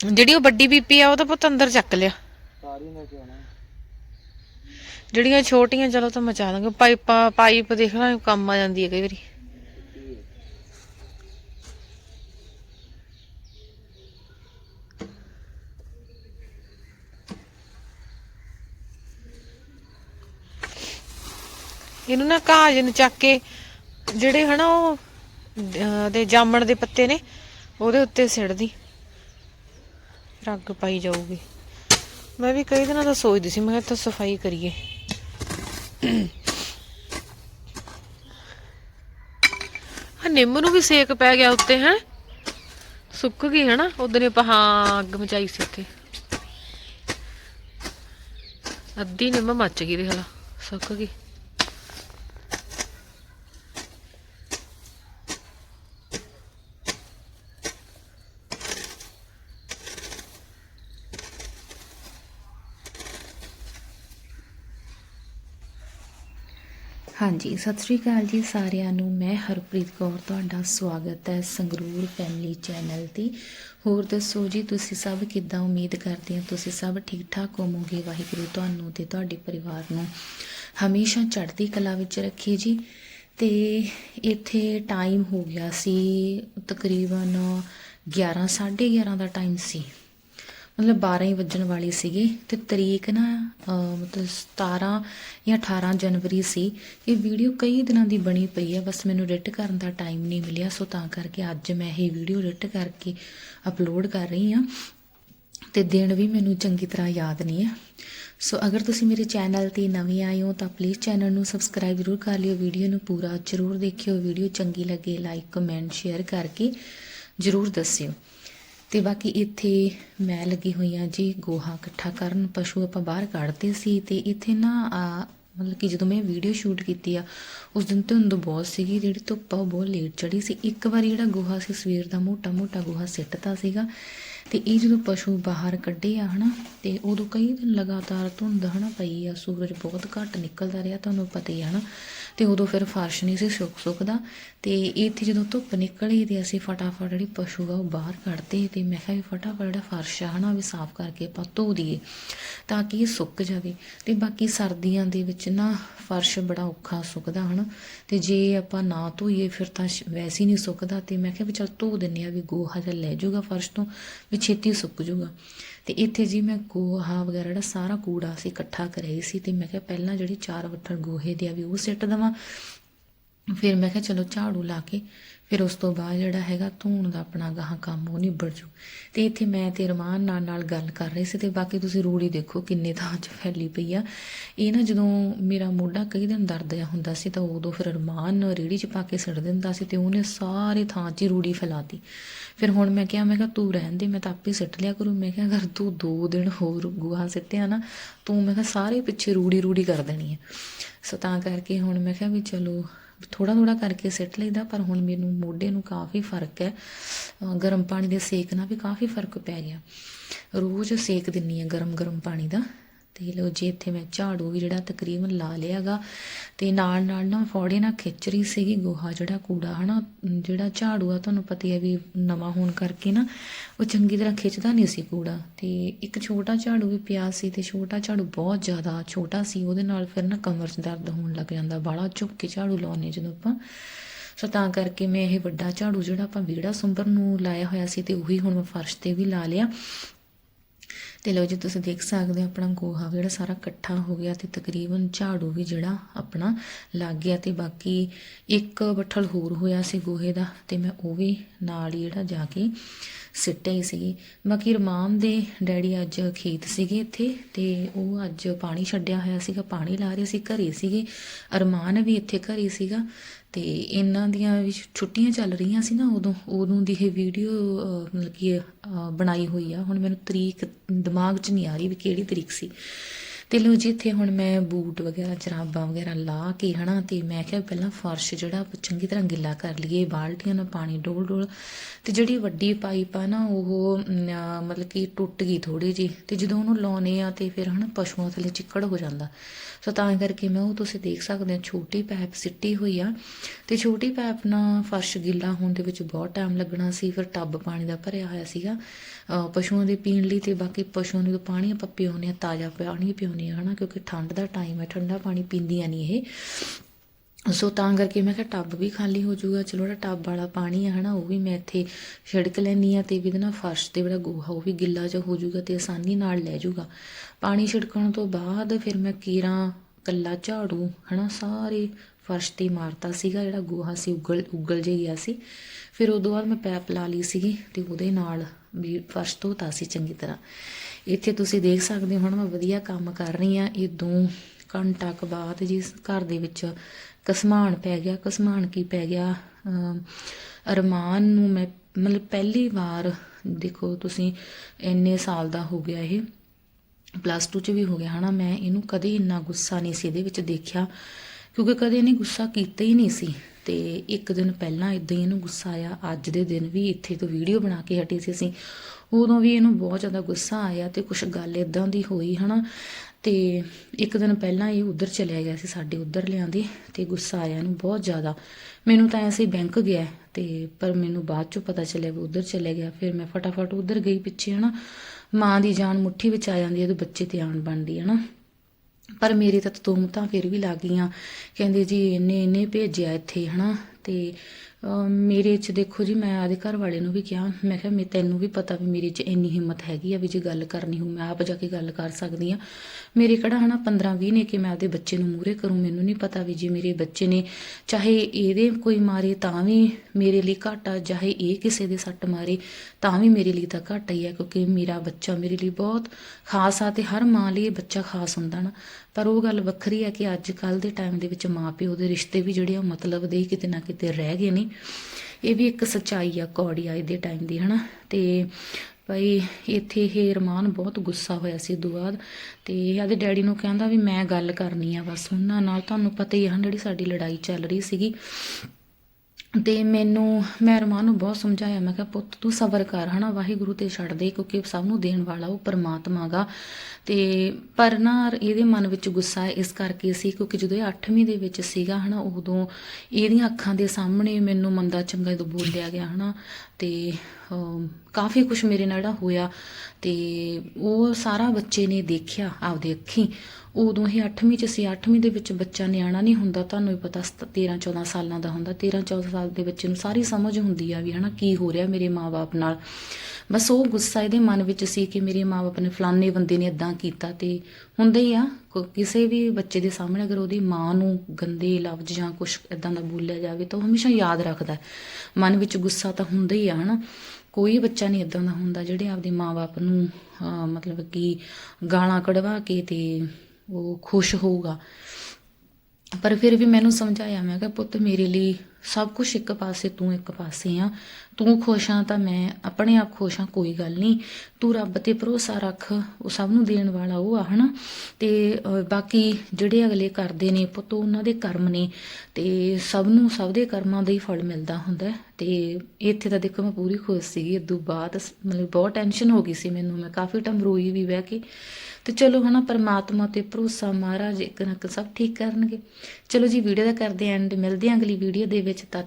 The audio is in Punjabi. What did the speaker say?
ਜਿਹੜੀ ਉਹ ਵੱਡੀ ਬੀਪੀ ਆ ਉਹ ਤਾਂ ਪੁੱਤ ਅੰਦਰ ਚੱਕ ਲਿਆ। ਸਾਰੀ ਲੈ ਕੇ ਆਉਣਾ ਜਿਹੜੀਆਂ ਛੋਟੀਆਂ ਚਲੋ ਤਾਂ ਮਚਾ ਦਾਂਗੇ। ਪਾਈਪਾਂ ਪਾਈਪ ਦੇਖ ਲਾਂ ਕੰਮ ਆ ਜਾਂਦੀ ਹੈ ਕਈ ਵਾਰੀ। ਇਹਨੂੰ ਨਾ ਕਾਜ ਨੂੰ ਚੱਕ ਕੇ ਜਿਹੜੇ ਹਨਾ ਉਹ ਦੇ ਜਾਮਣ ਦੇ ਪੱਤੇ ਨੇ, ਉਹਦੇ ਉੱਤੇ ਸਿੜਦੀ। ਰੱਗ ਪਾਈ ਜਾਊਗੀ। ਮੈਂ ਵੀ ਕਈ ਦਿਨਾਂ ਦਾ ਸੋਚਦੀ ਸੀ, ਮੈਂ ਕਿਹਾ ਤਾਂ ਸਫ਼ਾਈ ਕਰੀਏ। ਆ ਨਿੰਮ ਨੂੰ ਵੀ ਸੇਕ ਪੈ ਗਿਆ ਉੱਤੇ, ਹੈ? ਸੁੱਕ ਗਈ ਹੈ ਨਾ ਉਦੋਂ ਆਪਾਂ ਹਾਂ, ਅੱਗ ਮਚਾਈ ਸੀ ਉੱਥੇ। ਅੱਧੀ ਨਿੰਮ ਮੱਚ ਗਈ, ਦੇਖ ਲਾ, ਸੁੱਕ ਗਈ। ਹਾਂਜੀ, ਸਤਿ ਸ਼੍ਰੀ ਅਕਾਲ ਜੀ ਸਾਰਿਆਂ ਨੂੰ। ਮੈਂ ਹਰਪ੍ਰੀਤ ਕੌਰ, ਤੁਹਾਡਾ ਸਵਾਗਤ ਹੈ ਸੰਗਰੂਰ ਫੈਮਿਲੀ ਚੈਨਲ ਤੇ। ਹੋਰ ਦੱਸੋ ਜੀ, ਤੁਸੀਂ ਸਭ ਕਿੱਦਾਂ? ਉਮੀਦ ਕਰਦੇ ਹੋ ਤੁਸੀਂ ਸਭ ਠੀਕ ਠਾਕ ਹੋਵੋਗੇ। ਵਾਹਿਗੁਰੂ ਤੁਹਾਨੂੰ ਤੇ ਤੁਹਾਡੇ ਪਰਿਵਾਰ ਨੂੰ ਹਮੇਸ਼ਾ ਚੜ੍ਹਦੀ ਕਲਾ ਵਿੱਚ ਰੱਖੇ ਜੀ। ਤੇ ਇੱਥੇ ਟਾਈਮ ਹੋ ਗਿਆ ਸੀ ਤਕਰੀਬਨ 11 11:30 ਦਾ ਟਾਈਮ ਸੀ। ਮਤਲਬ 12 ਹੀ ਵੱਜਣ ਵਾਲੀ ਸੀਗੀ ਤੇ ਤਰੀਕ ਨਾ ਮਤਲਬ 17 ਜਾਂ 18 ਜਨਵਰੀ ਸੀ। ਇਹ ਵੀਡੀਓ ਕਈ ਦਿਨਾਂ ਦੀ ਬਣੀ ਪਈ ਹੈ ਬਸ ਮੈਨੂੰ ਐਡਿਟ ਕਰਨ ਦਾ ਟਾਈਮ ਨਹੀਂ ਮਿਲਿਆ, ਸੋ ਤਾਂ ਕਰਕੇ ਅੱਜ ਮੈਂ ਇਹ ਵੀਡੀਓ ਐਡਿਟ ਕਰਕੇ ਅਪਲੋਡ ਕਰ ਰਹੀ ਹਾਂ ਤੇ ਦਿਨ ਵੀ ਮੈਨੂੰ ਚੰਗੀ ਤਰ੍ਹਾਂ ਯਾਦ ਨਹੀਂ ਹੈ ਸੋ ਅਗਰ ਤੁਸੀਂ ਮੇਰੇ ਚੈਨਲ ਤੇ ਨਵੇਂ ਆਏ ਹੋ ਤਾਂ ਪਲੀਜ਼ ਚੈਨਲ ਨੂੰ ਸਬਸਕ੍ਰਾਈਬ ਜ਼ਰੂਰ ਕਰ ਲਿਓ, ਵੀਡੀਓ ਨੂੰ ਪੂਰਾ ਜ਼ਰੂਰ ਦੇਖਿਓ, ਵੀਡੀਓ ਚੰਗੀ ਲੱਗੇ ਲਾਈਕ ਕਮੈਂਟ ਸ਼ੇਅਰ ਕਰਕੇ ਜ਼ਰੂਰ ਦੱਸਿਓ। ਤੇ ਬਾਕੀ ਇੱਥੇ ਮੈਂ ਲੱਗੀ ਹੋਈ ਆ ਜੀ ਗੋਹਾ ਇਕੱਠਾ ਕਰਨ। ਪਸ਼ੂ ਆਪਾਂ ਬਾਹਰ ਕੱਢਦੇ ਸੀ ਤੇ ਇੱਥੇ ਨਾ ਆ, ਮਤਲਬ ਕਿ ਜਦੋਂ ਮੈਂ ਵੀਡੀਓ ਸ਼ੂਟ ਕੀਤੀ ਆ ਉਸ ਦਿਨ ਧੁੰਦ ਬਹੁਤ ਸੀਗੀ ਜਿਹੜੀ ਧੁੱਪ ਆ ਉਹ ਬਹੁਤ ਲੇਟ ਚੜੀ ਸੀ। ਇੱਕ ਵਾਰੀ ਜਿਹੜਾ ਗੋਹਾ ਸੀ ਸਵੇਰ ਦਾ ਮੋਟਾ ਮੋਟਾ ਗੋਹਾ ਸਿੱਟਤਾ ਸੀਗਾ ਤੇ ਇਹ ਜਦੋਂ ਪਸ਼ੂ ਬਾਹਰ ਕੱਢੇ ਆ ਹਨਾ ਤੇ ਉਦੋਂ ਕਈ ਦਿਨ ਲਗਾਤਾਰ ਧੁੰਦ ਹਨਾ ਪਈ ਆ ਸੂਰਜ ਬਹੁਤ ਘੱਟ ਨਿਕਲਦਾ ਰਿਹਾ ਤੁਹਾਨੂੰ ਪਤਾ ਹੀ ਆ ਹਨਾ। ਤੇ ਉਦੋਂ ਫਿਰ ਫਰਸ਼ ਨਹੀਂ ਸੀ ਸੁੱਕ ਸੁੱਕਦਾ ਤੇ ਇੱਥੇ ਜਦੋਂ ਧੁੱਪ ਨਿਕਲੀ ਤੇ ਅਸੀਂ ਫਟਾਫਟ ਜਿਹੜੀ ਪਸ਼ੂ ਆ ਉਹ ਬਾਹਰ ਕੱਢਦੇ ਤੇ ਮੈਂ ਕਿਹਾ ਵੀ ਫਟਾਫਟ ਜਿਹੜਾ ਫਰਸ਼ ਆ ਹਨਾ ਵੀ ਸਾਫ਼ ਕਰਕੇ ਆਪਾਂ ਧੋ ਦਈਏ ਤਾਂ ਕਿ ਇਹ ਸੁੱਕ ਜਾਵੇ ਤੇ ਬਾਕੀ ਸਰਦੀਆਂ ਦੇ ਵਿੱਚ ਨਾ ਫਰਸ਼ ਬੜਾ ਔਖਾ ਸੁੱਕਦਾ ਹਨਾ ਤੇ ਜੇ ਆਪਾਂ ਨਾ ਧੋਈਏ ਫਿਰ ਤਾਂ ਵੈਸੇ ਹੀ ਨਹੀਂ ਸੁੱਕਦਾ ਤੇ ਮੈਂ ਕਿਹਾ ਵੀ ਚਲ ਧੋ ਦਿੰਨੇ ਆ ਵੀ ਗੋਹਾ ਜਿਹਾ ਲੈ ਜਾਊਗਾ ਫਰਸ਼ ਤੋਂ ਵੀ ਛੇਤੀ ਸੁੱਕ ਜਾਊਗਾ। ਤੇ ਇੱਥੇ ਜੀ ਮੈਂ ਗੋਹਾ ਵਗੈਰਾ ਜਿਹੜਾ ਸਾਰਾ ਕੂੜਾ ਸੀ ਇਕੱਠਾ ਕਰਿਆ ਸੀ ਤੇ ਮੈਂ ਕਿਹਾ ਪਹਿਲਾਂ ਜਿਹੜੀ ਚਾਰ ਵੱਠਣ ਗੋਹੇ ਦੇ ਆ ਵੀ ਉਹ ਸਿੱਟ ਦਵਾਂ ਫਿਰ ਮੈਂ ਕਿਹਾ ਚਲੋ ਝਾੜੂ ਲਾ ਕੇ, ਫਿਰ ਉਸ ਤੋਂ ਬਾਅਦ ਜਿਹੜਾ ਹੈਗਾ ਧੂਣ ਦਾ ਆਪਣਾ ਗਾਹਾਂ ਕੰਮ ਉਹ ਨਿਬੜ ਜੂ ਤੇ ਇੱਥੇ ਮੈਂ ਤੇ ਰਮਾਨ ਨਾਲ ਨਾਲ ਗੱਲ ਕਰ ਰਹੇ ਸੀ ਤੇ ਬਾਕੀ ਤੁਸੀਂ ਰੂੜੀ ਦੇਖੋ ਕਿੰਨੇ ਥਾਂ 'ਚ ਫੈਲੀ ਪਈ ਆ। ਇਹ ਨਾ ਜਦੋਂ ਮੇਰਾ ਮੋਢਾ ਕਈ ਦਿਨ ਦਰਦ ਜਿਹਾ ਹੁੰਦਾ ਸੀ ਤਾਂ ਉਦੋਂ ਫਿਰ ਰਮਾਨ ਰੇੜੀ 'ਚ ਪਾ ਕੇ ਸਿੱਟ ਦਿੰਦਾ ਸੀ ਤੇ ਉਹਨੇ ਸਾਰੇ ਥਾਂ 'ਚ ਹੀ ਰੂੜੀ ਫੈਲਾਤੀ। ਫਿਰ ਹੁਣ ਮੈਂ ਕਿਹਾ ਮੈਂ ਕਿਹਾ ਤੂੰ ਰਹਿਣ ਦੇ, ਮੈਂ ਤਾਂ ਆਪੇ ਸਿੱਟ ਲਿਆ ਕਰੂ। ਮੈਂ ਕਿਹਾ, ਅਗਰ ਤੂੰ ਦੋ ਦਿਨ ਹੋਰ ਗੋਹਾ ਸਿੱਟਿਆ ਨਾ, ਤੂੰ ਮੈਂ ਕਿਹਾ ਸਾਰੇ ਪਿੱਛੇ ਰੂੜੀ ਰੂੜੀ ਕਰ ਦੇਣੀ ਹੈ ਸੋ ਤਾਂ ਕਰਕੇ ਹੁਣ ਮੈਂ ਕਿਹਾ ਵੀ ਚਲੋ ਥੋੜਾ ਥੋੜਾ ਕਰਕੇ ਸਿੱਟ ਲਈਦਾ, ਪਰ ਹੁਣ ਮੈਨੂੰ ਮੋਢੇ ਨੂੰ ਕਾਫੀ ਫ਼ਰਕ ਹੈ। ਗਰਮ ਪਾਣੀ ਦੇ ਸੇਕ ਨਾਲ ਵੀ ਕਾਫੀ ਫ਼ਰਕ ਪੈ ਗਿਆ। ਰੋਜ਼ ਸੇਕ ਦਿੰਨੀ ਆ ਗਰਮ ਗਰਮ ਪਾਣੀ ਦਾ। ਤੇ ਲੋ ਜੀ ਇੱਥੇ ਮੈਂ ਝਾੜੂ ਵੀ ਜਿਹੜਾ ਤਕਰੀਬਨ ਲਾ ਲਿਆਗਾ ਤੇ ਨਾਲ ਨਾਲ ਨਾ ਫੌੜੇ ਨਾਲ ਖਿੱਚ ਰਹੀ ਸੀਗੀ ਗੋਹਾ ਜਿਹੜਾ ਕੂੜਾ, ਹਨਾ ਅਮ ਜਿਹੜਾ ਝਾੜੂ ਆ, ਤੁਹਾਨੂੰ ਪਤਾ ਹੀ ਹੈ ਵੀ ਨਵਾਂ ਹੋਣ ਕਰਕੇ ਨਾ ਉਹ ਚੰਗੀ ਤਰ੍ਹਾਂ ਖਿੱਚਦਾ ਨਹੀਂ ਸੀ ਕੂੜਾ। ਤੇ ਇੱਕ ਛੋਟਾ ਝਾੜੂ ਵੀ ਪਿਆ ਸੀ ਤੇ ਛੋਟਾ ਝਾੜੂ ਬਹੁਤ ਜ਼ਿਆਦਾ ਛੋਟਾ ਸੀ, ਉਹਦੇ ਨਾਲ ਫਿਰ ਨਾ ਕਮਰ 'ਚ ਦਰਦ ਹੋਣ ਲੱਗ ਜਾਂਦਾ, ਬਾਹਲਾ ਝੁੱਕ ਕੇ ਝਾੜੂ ਲਾਉਨੇ ਜਦੋਂ ਆਪਾਂ। ਸੋ ਤਾਂ ਕਰਕੇ ਮੈਂ ਇਹ ਵੱਡਾ ਝਾੜੂ ਜਿਹੜਾ ਆਪਾਂ ਵਿਹੜਾ ਸੁੰਬਰ ਨੂੰ ਲਾਇਆ ਹੋਇਆ ਸੀ ਤੇ ਉਹੀ ਹੁਣ ਮੈਂ ਫਰਸ਼ ਤੇ ਵੀ ਲਾ ਲਿਆ। ਤੇ ਲਓ ਜੀ ਤੁਸੀਂ ਦੇਖ ਸਕਦੇ ਹੋ ਆਪਣਾ ਗੋਹਾ ਜਿਹੜਾ ਸਾਰਾ ਇਕੱਠਾ ਹੋ ਗਿਆ ਤੇ ਤਕਰੀਬਨ ਝਾੜੂ ਵੀ ਜਿਹੜਾ ਆਪਣਾ ਲੱਗ ਗਿਆ ਤੇ ਬਾਕੀ ਇੱਕ ਬੱਠਲ ਹੋਰ ਹੋਇਆ ਸੀ ਗੋਹੇ ਦਾ ਤੇ ਮੈਂ ਉਹ ਵੀ ਨਾਲ ਹੀ ਜਿਹੜਾ ਜਾ ਕੇ ਸਿੱਟੇ ਹੀ ਸੀ ਬਾਕੀ ਰਮਾਨ ਦੇ ਡੈਡੀ ਅੱਜ ਖੇਤ ਸੀਗੇ ਇੱਥੇ ਤੇ ਉਹ ਅੱਜ ਪਾਣੀ ਛੱਡਿਆ ਹੋਇਆ ਸੀਗਾ, ਪਾਣੀ ਲਾ ਰਹੇ ਸੀ, ਘਰੇ ਸੀਗੇ। ਅਰਮਾਨ ਵੀ ਇੱਥੇ ਘਰੇ ਸੀਗਾ ਤੇ ਇਹਨਾਂ ਦੀਆਂ ਵੀ ਛੁੱਟੀਆਂ ਚੱਲ ਰਹੀਆਂ ਸੀ ਨਾ ਉਦੋਂ। ਉਦੋਂ ਦੀ ਇਹ ਵੀਡੀਓ ਮਤਲਬ ਕਿ ਬਣਾਈ ਹੋਈ ਆ। ਹੁਣ ਮੈਨੂੰ ਤਰੀਕ, ਦਿਮਾਗ 'ਚ ਨਹੀਂ ਆ ਰਹੀ ਵੀ ਕਿਹੜੀ ਤਰੀਕ ਸੀ। ਤੇ ਲੋ ਜੀ, ਇੱਥੇ ਹੁਣ ਮੈਂ ਬੂਟ ਵਗੈਰਾ, ਜਰਾਬਾਂ ਵਗੈਰਾ ਲਾ ਕੇ, ਹਨਾ, ਤੇ ਮੈਂ ਕਿਹਾ ਪਹਿਲਾਂ ਫਰਸ਼ ਜਿਹੜਾ ਆਪਾਂ ਚੰਗੀ ਤਰ੍ਹਾਂ ਗਿੱਲਾ ਕਰ ਲਈਏ, ਬਾਲਟੀਆਂ ਨਾਲ ਪਾਣੀ ਡੋਲ ਡੋਲ, ਤੇ ਜਿਹੜੀ ਵੱਡੀ ਪਾਈਪ ਆ ਨਾ, ਉਹ ਮਤਲਬ ਕਿ ਟੁੱਟ ਗਈ ਥੋੜੀ ਜੀ ਤੇ ਜਦੋਂ ਉਹਨੂੰ ਲਾਉਨੇ ਆ, ਤੇ ਫਿਰ, ਹਨਾ, ਪਸ਼ੂਆਂ ਥੱਲੇ ਚਿੱਕੜ ਹੋ ਜਾਂਦਾ। ਸੋ ਤਾਂ ਕਰਕੇ ਮੈਂ ਉਹ ਤੁਸੀਂ ਦੇਖ ਸਕਦੇ ਹੋ, ਛੋਟੀ ਪਾਈਪ ਸਿੱਟੀ ਹੋਈ ਆ, ਤੇ ਛੋਟੀ ਪਾਈਪ ਨਾਲ ਫਰਸ਼ ਗਿੱਲਾ ਹੋਣ ਦੇ ਵਿੱਚ ਬਹੁਤ ਟਾਈਮ ਲੱਗਣਾ ਸੀ, ਫਿਰ ਟੱਬ ਪਾਣੀ ਦਾ ਭਰਿਆ ਹੋਇਆ ਸੀਗਾ। ਪਸ਼ੂਆਂ ਦੇ ਪੀਣ ਲਈ ਤੇ ਬਾਕੀ ਪਸ਼ੂਆਂ ਨੂੰ ਪਾਣੀ ਆਪਾਂ ਪਿਆਉਂਦੇ ਆ ਤਾਜ਼ਾ ਪਾਣੀ ਪਿਆਉਂਦੇ ਆ, ਹਨਾ, ਕਿਉਂਕਿ ਠੰਡ ਦਾ ਟਾਈਮ ਹੈ ਠੰਡਾ ਪਾਣੀ ਪੀਂਦੀਆਂ ਨਹੀਂ ਇਹ। ਸੋ ਤਾਂ ਕਰਕੇ ਮੈਂ ਕਿਹਾ ਟੱਬ ਵੀ ਖਾਲੀ ਹੋ ਜਾਊਗਾ। ਚਲੋ, ਜਿਹੜਾ ਟੱਬ ਵਾਲਾ ਪਾਣੀ ਆ, ਹਨਾ, ਉਹ ਵੀ ਮੈਂ ਇੱਥੇ ਛਿੜਕ ਲੈਣੀ ਆ ਤੇ ਵੀ ਇਹਦੇ ਨਾਲ ਫਰਸ਼ ਤੇ ਜਿਹੜਾ ਗੋਹਾ, ਉਹ ਵੀ ਗਿੱਲਾ ਜਿਹਾ ਹੋ ਜਾਊਗਾ ਤੇ ਆਸਾਨੀ ਨਾਲ ਲੈ ਜਾਊਗਾ। ਪਾਣੀ ਛਿੜਕਣ ਤੋਂ ਬਾਅਦ ਫਿਰ ਮੈਂ ਕੀਰਾਂ, ਕੱਲਾ ਝਾੜੂ, ਹਨਾ, ਸਾਰੇ ਫਰਸ਼ ਤੇ ਮਾਰਤਾ ਸੀਗਾ, ਜਿਹੜਾ ਗੋਹਾ ਸੀ, ਉਗਲ ਉਗਲ ਜੇ ਗਿਆ ਸੀ। ਫਿਰ ਉਦੋਂ ਬਾਅਦ ਮੈਂ ਪੈਪ ਲਾ ਲਈ ਸੀਗੀ ਤੇ ਉਹਦੇ ਨਾਲ ਵੀ ਫਰਸ਼ ਧੋਤਾ ਸੀ ਚੰਗੀ ਤਰ੍ਹਾਂ। ਇੱਥੇ ਤੁਸੀਂ ਦੇਖ ਸਕਦੇ ਹੋ, ਹੁਣ ਮੈਂ ਵਧੀਆ ਕੰਮ ਕਰ ਰਹੀ ਆ ਇਹ ਦੋ ਘੰਟਾ ਕੁ ਬਾਅਦ ਜੀ ਘਰ ਦੇ ਵਿੱਚ ਕਸਮਾਨ ਪੈ ਗਿਆ, ਕਸਮਾਨ ਕੀ ਪੈ ਗਿਆ? ਅਰਮਾਨ ਨੂੰ ਮੈਂ, ਮਤਲਬ ਪਹਿਲੀ ਵਾਰ ਦੇਖੋ ਤੁਸੀਂ, ਇੰਨੇ ਸਾਲ ਦਾ ਹੋ ਗਿਆ ਇਹ। ਪਲੱਸ 2 ਚ ਵੀ ਹੋ ਗਿਆ, ਹਨਾ? ਮੈਂ ਇਹਨੂੰ ਕਦੇ ਇੰਨਾ ਗੁੱਸਾ ਨਹੀਂ ਸੀ ਇਹਦੇ ਵਿੱਚ ਦੇਖਿਆ, ਕਿਉਂਕਿ ਕਦੇ ਇਹਨੇ ਗੁੱਸਾ ਕੀਤਾ ਹੀ ਨਹੀਂ ਸੀ। ਤੇ ਇੱਕ ਦਿਨ ਪਹਿਲਾਂ ਇਦਾਂ ਹੀ ਇਹਨੂੰ ਗੁੱਸਾ ਆਇਆ, ਅੱਜ ਦੇ ਦਿਨ ਵੀ ਇੱਥੇ ਤੋਂ ਵੀਡੀਓ ਬਣਾ ਕੇ ਹਟੀ ਸੀ ਅਸੀਂ। ਉਦੋਂ ਵੀ ਇਹਨੂੰ ਬਹੁਤ ਜ਼ਿਆਦਾ ਗੁੱਸਾ ਆਇਆ ਤੇ ਕੁਝ ਗੱਲ ਇਦਾਂ ਦੀ ਹੋਈ, ਹਨਾ। ਤੇ ਇੱਕ ਦਿਨ ਪਹਿਲਾਂ ਇਹ ਉਧਰ ਚਲਿਆ ਗਿਆ ਸੀ ਸਾਡੇ ਉਧਰ ਲਿਆਂਦੀ ਤੇ ਗੁੱਸਾ ਆਇਆ ਇਹਨੂੰ ਬਹੁਤ ਜ਼ਿਆਦਾ। ਮੈਨੂੰ ਤਾਂ ਐਸੇ ਬੈਂਕ ਗਿਆ ਤੇ ਪਰ ਮੈਨੂੰ ਬਾਅਦ ਚੋਂ ਪਤਾ ਚੱਲਿਆ ਵੀ ਉਧਰ ਚਲਿਆ ਗਿਆ। ਫਿਰ ਮੈਂ ਫਟਾਫਟ ਉਧਰ ਗਈ ਪਿੱਛੇ, ਹਨਾ। ਮਾਂ ਦੀ ਜਾਨ ਮੁੱਠੀ ਵਿੱਚ ਆ ਜਾਂਦੀ ਹੈ ਤੇ ਬੱਚੇ ਤੇ ਆਣ ਬਣਦੀ ਹੈ ਨਾ ਪਰ ਮੇਰੇ ਤਾਂ ਤੁਮਤਾਂ ਫਿਰ ਵੀ ਲੱਗ ਗਈਆਂ। ਕਹਿੰਦੇ ਜੀ ਇਹਨੇ ਇਹਨੇ ਭੇਜਿਆ ਇੱਥੇ ਹਨਾ? ਤੇ ਅਹ, ਮੇਰੇ ਚ ਦੇਖੋ ਜੀ, ਮੈਂ ਆਦੇ ਘਰ ਵਾਲੇ ਨੂੰ ਵੀ ਕਿਹਾ, ਮੈਂ ਕਿਹਾ ਮੈਂ ਤੈਨੂੰ ਵੀ ਪਤਾ ਵੀ ਮੇਰੇ ਚ ਇੰਨੀ ਹਿੰਮਤ ਹੈਗੀ ਆ ਵੀ ਜੇ ਗੱਲ ਕਰਨੀ ਹੋ ਮੈਂ ਆਪ ਜਾ ਕੇ ਗੱਲ ਕਰ ਸਕਦੀ ਆ। ਮੇਰੇ ਕਿਹੜਾ ਹਨਾ 15 20 ਨੇ ਕਿ ਮੈਂ ਆਪਦੇ ਬੱਚੇ ਨੂੰ ਮੂਰੇ ਕਰੂੰ, ਮੈਨੂੰ ਨਹੀਂ ਪਤਾ ਵੀ ਜੇ ਮੇਰੇ ਬੱਚੇ ਨੇ ਚਾਹੇ ਇਹਦੇ ਕੋਈ ਮਾਰੇ ਤਾਂ ਵੀ ਮੇਰੇ ਲਈ ਘਾਟਾ, ਚਾਹੇ ਇਹ ਕਿਸੇ ਦੇ ਸੱਟ ਮਾਰੇ ਤਾਂ ਵੀ ਮੇਰੇ ਲਈ ਤਾਂ ਘਾਟਾ ਹੀ ਹੈ ਕਿਉਂਕਿ ਮੇਰਾ ਬੱਚਾ ਮੇਰੇ ਲਈ ਬਹੁਤ ਖਾਸ ਆ ਤੇ ਹਰ ਮਾਂ ਲਈ ਇਹ ਬੱਚਾ ਖਾਸ ਹੁੰਦਾ ਨਾ। ਪਰ ਉਹ ਗੱਲ ਵੱਖਰੀ ਹੈ ਕਿ ਅੱਜ ਕੱਲ ਦੇ ਟਾਈਮ ਦੇ ਵਿੱਚ ਮਾਂ ਪਿਓ ਦੇ ਰਿਸ਼ਤੇ ਵੀ ਜਿਹੜੇ ਆ ਮਤਲਬ ਦੇ ਕਿਤੇ ਨਾ ਕਿਤੇ ਰਹਿ ਗਏ ਨੇ। ਇਹ ਵੀ ਇੱਕ ਸੱਚਾਈ ਆ ਕੌੜੀ ਆ ਇਹਦੇ ਟਾਈਮ ਦੀ, ਹਨਾ? ਤੇ ਭਾਈ ਇੱਥੇ ਇਹ ਰਮਾਨ ਬਹੁਤ ਗੁੱਸਾ ਹੋਇਆ ਸੀ ਉਦੋਂ ਬਾਅਦ ਤੇ ਆਦੇ ਡੈਡੀ ਨੂੰ ਕਹਿੰਦਾ ਵੀ ਮੈਂ ਗੱਲ ਕਰਨੀ ਆ ਬਸ। ਉਹਨਾਂ ਨਾਲ ਤੁਹਾਨੂੰ ਪਤਾ ਹੀ ਆ ਜਿਹੜੀ ਸਾਡੀ ਲੜਾਈ ਚੱਲ ਰਹੀ ਸੀਗੀ। ਅਤੇ ਮੈਨੂੰ ਮੈਂ ਰਮਾਨ ਨੂੰ ਬਹੁਤ ਸਮਝਾਇਆ ਮੈਂ ਕਿਹਾ ਪੁੱਤ ਤੂੰ ਸਬਰ ਕਰ ਹਨਾ? ਵਾਹਿਗੁਰੂ ਤੇ ਛੱਡ ਦੇ ਕਿਉਂਕਿ ਸਭ ਨੂੰ ਦੇਣ ਵਾਲਾ ਉਹ ਪਰਮਾਤਮਾ ਗਾ। ਤੇ ਪਰ ਨਾ ਇਹਦੇ ਮਨ ਵਿੱਚ ਗੁੱਸਾ ਇਸ ਕਰਕੇ ਸੀ ਕਿਉਂਕਿ ਜਦੋਂ ਇਹ 8ਵੀਂ ਦੇ ਵਿੱਚ ਸੀਗਾ ਹਨਾ ਉਦੋਂ ਇਹਦੀਆਂ ਅੱਖਾਂ ਦੇ ਸਾਹਮਣੇ ਮੈਨੂੰ ਮੰਦਾ ਚੰਗਾ ਜਦੋਂ ਬੋਲਿਆ ਗਿਆ ਹਨਾ? ਤੇ ਅਮ, ਕਾਫੀ ਕੁਝ ਮੇਰੇ ਨਾਲ ਜਿਹੜਾ ਹੋਇਆ ਤੇ ਉਹ ਸਾਰਾ ਬੱਚੇ ਨੇ ਦੇਖਿਆ ਆਪਦੇ ਅੱਖੀਂ। ਉਦੋਂ ਇਹ 8ਵੀਂ ਚ ਸੀ 8ਵੀਂ ਦੇ ਵਿੱਚ ਬੱਚਾ ਨਿਆਣਾ ਨਹੀਂ ਹੁੰਦਾ, ਤੁਹਾਨੂੰ ਵੀ ਪਤਾ 13 14 ਸਾਲਾਂ ਦਾ ਹੁੰਦਾ 13 14 ਸਾਲ ਦੇ ਬੱਚੇ ਨੂੰ ਸਾਰੀ ਸਮਝ ਹੁੰਦੀ ਆ ਵੀ ਹਨਾ ਕੀ ਹੋ ਰਿਹਾ ਮੇਰੇ ਮਾਪੇ ਨਾਲ। ਬਸ ਉਹ ਗੁੱਸਾ ਇਹਦੇ ਮਨ ਵਿੱਚ ਸੀ ਕਿ ਮੇਰੇ ਮਾਪੇ ਨੇ ਫਲਾਣੇ ਬੰਦੇ ਨੇ ਇਦਾਂ ਕੀਤਾ ਤੇ ਹੁੰਦਾ ਹੀ ਆ ਕਿਸੇ ਵੀ ਬੱਚੇ ਦੇ ਸਾਹਮਣੇ ਅਗਰ ਉਹਦੀ ਮਾਂ ਨੂੰ ਗੰਦੇ ਲਫ਼ਜ਼ ਜਾਂ ਕੁਝ ਇਦਾਂ ਦਾ ਬੋਲਿਆ ਜਾਵੇ ਤਾਂ ਉਹ ਹਮੇਸ਼ਾ ਯਾਦ ਰੱਖਦਾ ਮਨ ਵਿੱਚ ਗੁੱਸਾ ਤਾਂ ਹੁੰਦਾ ਹੀ ਆ ਹਨਾ। ਕੋਈ ਬੱਚਾ ਨਹੀਂ ਇਦਾਂ ਦਾ ਹੁੰਦਾ ਜਿਹੜੇ ਆਪਦੇ ਮਾਪੇ ਨੂੰ ਮਤਲਬ ਕਿ ਗਾਲਾਂ ਕਢਵਾ ਕੇ ਤੇ ਉਹ ਖੁਸ਼ ਹੋਊਗਾ। ਪਰ ਫਿਰ ਵੀ ਮੈਨੂੰ ਸਮਝਾਇਆ, ਮੈਂ ਕਿਹਾ, ਪੁੱਤ ਮੇਰੇ ਲਈ ਸਭ ਕੁਝ ਇੱਕ ਪਾਸੇ, ਤੂੰ ਇੱਕ ਪਾਸੇ ਆ। ਤੂੰ ਖੁਸ਼ ਆ ਤਾਂ ਮੈਂ ਆਪਣੇ ਆਪ ਖੁਸ਼ ਆ, ਕੋਈ ਗੱਲ ਨਹੀਂ। ਤੂੰ ਰੱਬ ਤੇ ਭਰੋਸਾ ਰੱਖ, ਉਹ ਸਭ ਨੂੰ ਦੇਣ ਵਾਲਾ ਉਹ ਆ, ਹਨਾ? ਤੇ ਬਾਕੀ ਜਿਹੜੇ ਅਗਲੇ ਕਰਦੇ ਨੇ ਪੁੱਤ ਉਹਨਾਂ ਦੇ ਕਰਮ ਨੇ। ਤੇ ਸਭ ਨੂੰ, ਸਭ ਦੇ ਕਰਮਾਂ ਦਾ ਹੀ ਫਲ ਮਿਲਦਾ ਹੁੰਦਾ ਤੇ ਇੱਥੇ ਤਾਂ ਦੇਖੋ, ਮੈਂ ਪੂਰੀ ਖੁਸ਼ ਸੀਗੀ। ਇਦੋਂ ਬਾਅਦ ਮਤਲਬ ਬਹੁਤ ਟੈਨਸ਼ਨ ਹੋ ਗਈ ਸੀ ਮੈਨੂੰ। ਮੈਂ ਕਾਫੀ ਟਾਈਮ ਰੋਈ ਵੀ ਬਹਿ ਕੇ। ਤੇ ਚਲੋ ਹਨਾ, ਪਰਮਾਤਮਾ ਤੇ ਭਰੋਸਾ ਮਹਾਰਾਜ ਇੱਕ ਨਾ ਇੱਕ ਸਭ ਠੀਕ ਕਰਨਗੇ। ਚਲੋ ਜੀ ਵੀਡੀਓ ਦਾ ਕਰਦੇ ਐਂਡ ਮਿਲਦੇ ਹਾਂ ਅਗਲੀ ਵੀਡੀਓ ਦੇ ਵਿੱਚ, ਤਦ